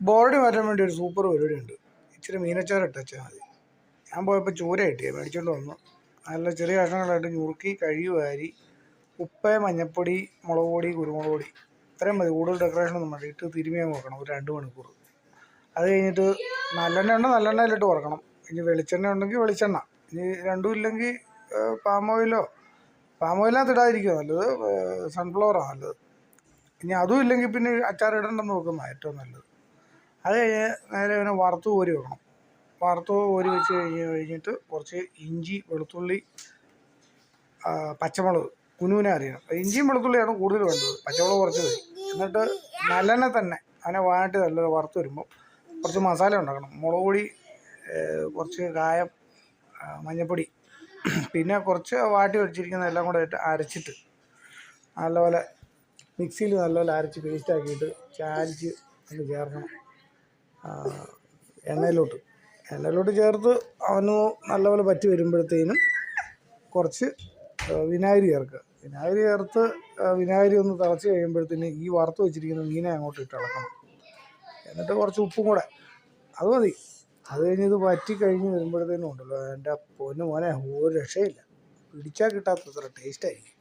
Board മാറ്റാൻ വേണ്ടി ഒരു സൂപ്പർ പരിപാടി ഉണ്ട് ഇച്ചിരി മീനച്ചാറ് ഇട്ടച്ചാൽ മതി. ഞാൻ പോയപ്പോൾ ചൂര കിട്ടിയത് മേടിച്ചോണ്ട് വന്നു. നല്ല ചെറിയ കഷ്ണങ്ങളായിട്ട് ഞുറുക്കി കഴുകി വാരി ഉപ്പ് മഞ്ഞപ്പൊടി മുളക് പൊടി കുരുമുളക് പൊടി. ഇത്രയും മതി. കൂടുതൽ ഡെക്കറേഷൻ ഒന്നും വേണ്ട. ഇട്ട് തിരുമിയാൻ നോക്കണം ഒരു രണ്ട് മണിക്കൂർ. അത് കഴിഞ്ഞിട്ട് നല്ലെണ്ണ ഉണ്ട് നല്ലെണ്ണയിലിട്ട് വറക്കണം. ഇനി വെളിച്ചെണ്ണ ഉണ്ടെങ്കിൽ വെളിച്ചെണ്ണ. ഇനി രണ്ടും ഇല്ലെങ്കിൽ പാം ഓയിലോ പാം ഓയിലിനകത്ത് ഇടാതിരിക്കുക നല്ലത്. സൺഫ്ലവറാണ് നല്ലത്. ഇനി അതും ഇല്ലെങ്കിൽ പിന്നെ അച്ചാർ അച്ചാറിടണ്ടെന്ന് നോക്കുന്ന ഏറ്റവും നല്ലത്. അത് കഴിഞ്ഞ് നേരെ ഇവനെ വറുത്ത് കോരി വെക്കണം. വറുത്ത് കോരി വെച്ച് കഴിഞ്ഞ് കഴിഞ്ഞിട്ട് കുറച്ച് ഇഞ്ചി വെളുത്തുള്ളി പച്ചമുളക് കുനുവിനെ അറിയണം. ഇഞ്ചിയും വെളുത്തുള്ളിയാണ് കൂടുതൽ വേണ്ടത്. പച്ചമുളക് കുറച്ച് എന്നിട്ട് നല്ലെണ്ണ തന്നെ അതിനെ വാങ്ങിട്ട് നല്ല വറുത്ത് വരുമ്പോൾ കുറച്ച് മസാല ഉണ്ടാക്കണം. മുളക് പൊടി കുറച്ച് കായം മഞ്ഞൾപ്പൊടി പിന്നെ കുറച്ച് വാട്ടി വെച്ചിരിക്കുന്ന എല്ലാം കൂടെ ഇട്ട് അരച്ചിട്ട് നല്ലപോലെ മിക്സിയിൽ നല്ലപോലെ അരച്ച് പേസ്റ്റാക്കിയിട്ട് ചാലിച്ച് അത് ചേർക്കണം. എണ്ണയിലോട്ട്. എണ്ണയിലോട്ട് ചേർത്ത് അവന് നല്ലപോലെ പറ്റി വരുമ്പോഴത്തേനും കുറച്ച് വിനാഗിരി ചേർക്കുക. വിനാഗിരി ചേർത്ത് വിനാഗിരി ഒന്ന് തിളച്ച് കഴിയുമ്പോഴത്തേന് ഈ വറുത്ത് വെച്ചിരിക്കുന്ന മീനെ അങ്ങോട്ട് ഇട്ട് ഇളക്കണം. എന്നിട്ട് കുറച്ച് ഉപ്പും കൂടെ. അത് മതി. അത് കഴിഞ്ഞ് ഇത് വറ്റി കഴിഞ്ഞ് വരുമ്പോഴത്തേനും ഉണ്ടല്ലോ. എന്റെ പൊന്നു മോനെ ഒരു രക്ഷയില്ല. പിടിച്ചാൽ കിട്ടാത്തത്ര ടേസ്റ്റായിരിക്കും